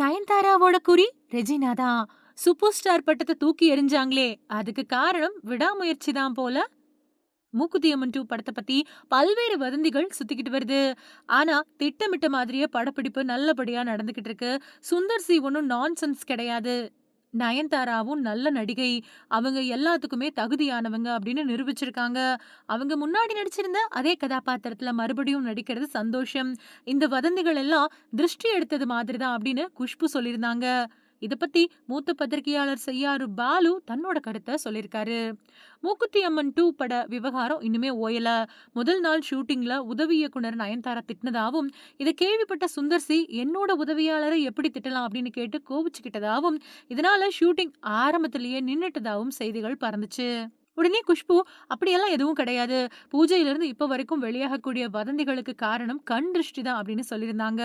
நயன்தாராவோட குறி ரெஜினா தான். Super star பட்டத்தை தூக்கி எறிஞ்சாங்களே. அதுக்கு காரணம் விடாமுயற்சி தான் போல. மூக்குத்தியம்மன் டூ படத்தை பத்தி பல்வேறு வதந்திகள் சுத்திக்கிட்டு வருது. ஆனா திட்டமிட்ட மாதிரியே படப்பிடிப்பு நல்லபடியா நடந்துகிட்டு இருக்கு. சுந்தர் சி ஒன்னும் நான்சென்ஸ் கிடையாது. நயன்தாராவும் நல்ல நடிகை. அவங்க எல்லாத்துக்குமே தகுதியானவங்க அப்படின்னு நிரூபிச்சிருக்காங்க. அவங்க முன்னாடி நடிச்சிருந்த அதே கதாபாத்திரத்துல மறுபடியும் நடிக்கிறது சந்தோஷம். இந்த வதந்திகள் எல்லாம் திருஷ்டி எடுத்தது மாதிரி தான் அப்படின்னு குஷ்பு சொல்லியிருந்தாங்க. இதை பத்தி மூத்த பத்திரிகையாளர் செய்யாறு பாலு தன்னோட கருத்தை சொல்லியிருக்காரு மூக்குத்தி அம்மன் டூ பட விவகாரம் இன்னுமே ஓயல. முதல் நாள் ஷூட்டிங்ல உதவி இயக்குனர் நயன்தாரா திட்டினதாவும் இதை கேள்விப்பட்ட சுந்தர் சி என்னோட உதவியாளரை எப்படி திட்டலாம்? அப்படின்னு கேட்டு கோபிச்சுக்கிட்டதாவும் இதனால ஷூட்டிங் ஆரம்பத்திலேயே நின்னுட்டதாவும் செய்திகள் பறந்துச்சு. உடனே குஷ்பு அப்படியெல்லாம் எதுவும் கிடையாது. பூஜையிலிருந்து இப்போ வரைக்கும் வெளியாகக்கூடிய வதந்திகளுக்கு காரணம் கண் திருஷ்டி தான் அப்படின்னு சொல்லியிருந்தாங்க.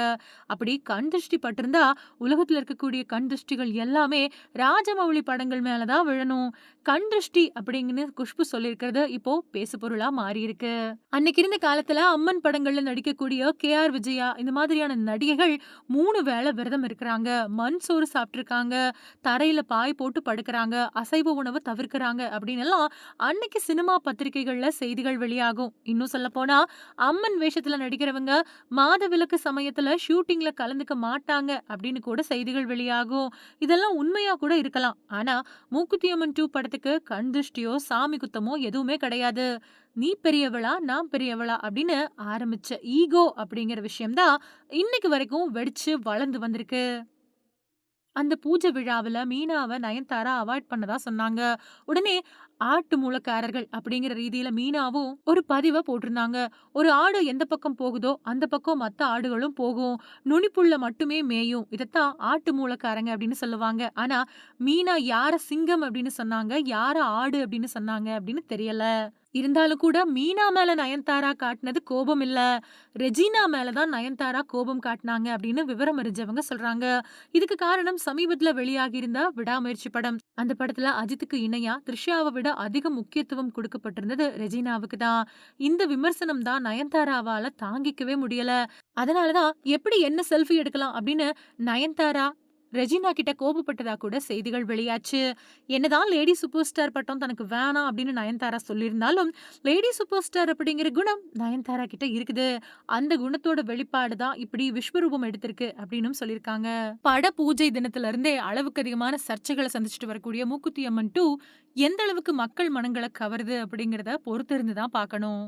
அப்படி கண் திருஷ்டி பட்டிருந்தா உலகத்தில் இருக்கக்கூடிய கண் திருஷ்டிகள் எல்லாமே ராஜமௌழி படங்கள் மேலே தான் விழணும். கண் திருஷ்டி அப்படிங்கன்னு குஷ்பு சொல்லியிருக்கிறது இப்போ பேசு பொருளாக மாறியிருக்கு. அன்னைக்கு இருந்த காலத்தில் அம்மன் படங்களில் நடிக்கக்கூடிய கே ஆர் விஜயா இந்த மாதிரியான நடிகைகள் மூணு வேளை விரதம் இருக்கிறாங்க. மண் சோறு சாப்பிட்ருக்காங்க தரையில் பாய் போட்டு படுக்கிறாங்க. அசைவ உணவை தவிர்க்கிறாங்க. அப்படின்னு எல்லாம் அன்னைக்கு சினிமா பத்திரிகைகள்ல செய்திகள் வெளியாகும். இன்னும் சொல்ல போனா அம்மன் வேஷத்துல நடிக்கிறவங்க மாதவிலக்கு சமயத்துல ஷூட்டிங்ல கலந்துக்க மாட்டாங்க அப்படின்னு கூட செய்திகள் வெளியாகும். இதெல்லாம் உண்மையா கூட இருக்கலாம். ஆனா மூக்குத்தியம்மன் டூ படத்துக்கு கண் திருஷ்டியோ சாமி குத்தமோ எதுவுமே கிடையாது. நீ பெரியவளா நான் பெரியவளா அப்படின்னு ஆரம்பிச்ச ஈகோ அப்படிங்கிற விஷயம்தான் இன்னைக்கு வரைக்கும் வெடிச்சு வளர்ந்து வந்திருக்கு. அந்த பூஜை விழாவுல மீனாவ நயன்தாரா அவாய்ட் பண்ணதா சொன்னாங்க. உடனே ஆட்டு மூலக்காரர்கள் அப்படிங்கிற ரீதியில மீனாவும் ஒரு பதிவை போட்டிருந்தாங்க. ஒரு ஆடு எந்த பக்கம் போகுதோ, அந்த பக்கம் மற்ற ஆடுகளும் போகும். நுனிப்புள்ள மட்டுமே மேயும். இதைத்தான் ஆட்டு மூலக்காரங்க அப்படின்னு சொல்லுவாங்க. ஆனா மீனா யார சிங்கம் அப்படின்னு சொன்னாங்க, யார ஆடு அப்படின்னு சொன்னாங்க அப்படின்னு தெரியல. இருந்தாலும் கூட மீனா மேல நயன்தாரா காட்டினது கோபம் இல்ல. ரெஜினா மேலதான் நயன்தாரா கோபம் காட்டினாங்க அப்படின்னு விவரம் அறிஞ்சவங்க சொல்றாங்க. இதுக்கு காரணம் சமீபத்துல வெளியாகி இருந்த விடாமுயற்சி படம். அந்த படத்துல அஜித்துக்கு இணையா த்ரிஷாவை விட அதிக முக்கியத்துவம் கொடுக்கப்பட்டிருந்தது ரெஜினாவுக்கு தான். இந்த விமர்சனம் தான் நயன்தாராவால தாங்கிக்கவே முடியல. அதனால தான் எப்படி என்ன செல்ஃபி எடுக்கலாம் அப்படின்னு நயன்தாரா ரெஜினா கிட்ட கோபப்பட்டதா கூட செய்திகள் வெளியாச்சு. என்னதான் லேடி சூப்பர் ஸ்டார் பட்டம் தனக்கு வேணாம் அப்படின்னு நயன்தாரா சொல்லியிருந்தாலும், லேடி சூப்பர் ஸ்டார் அப்படிங்கிற குணம் நயன்தாரா கிட்ட இருக்குது. அந்த குணத்தோட வெளிப்பாடு தான் இப்படி விஸ்வரூபம் எடுத்திருக்கு அப்படின்னும் சொல்லியிருக்காங்க. பட பூஜை தினத்துல இருந்தே அளவுக்கு அதிகமான சர்ச்சைகளை சந்திச்சுட்டு வரக்கூடிய மூக்குத்தி அம்மன் டூ எந்த அளவுக்கு மக்கள் மனங்கள கவருது அப்படிங்கிறத பொறுத்திருந்து தான் பார்க்கணும்.